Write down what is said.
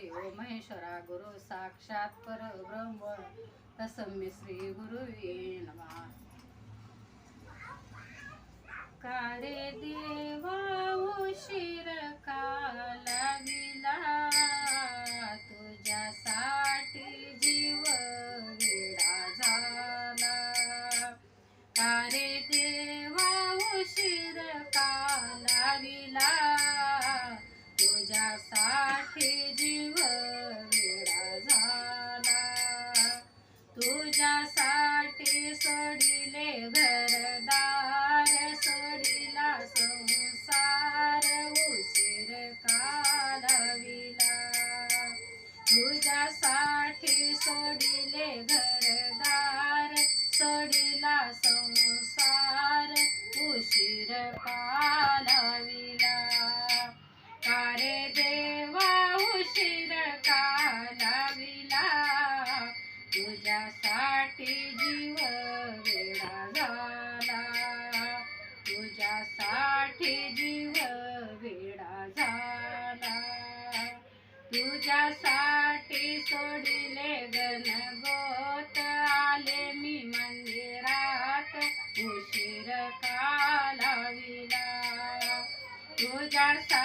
देव महेश्वरा गुरु साक्षात परब्रह्म तस्मै श्री गुरु नमः। काले दे muchas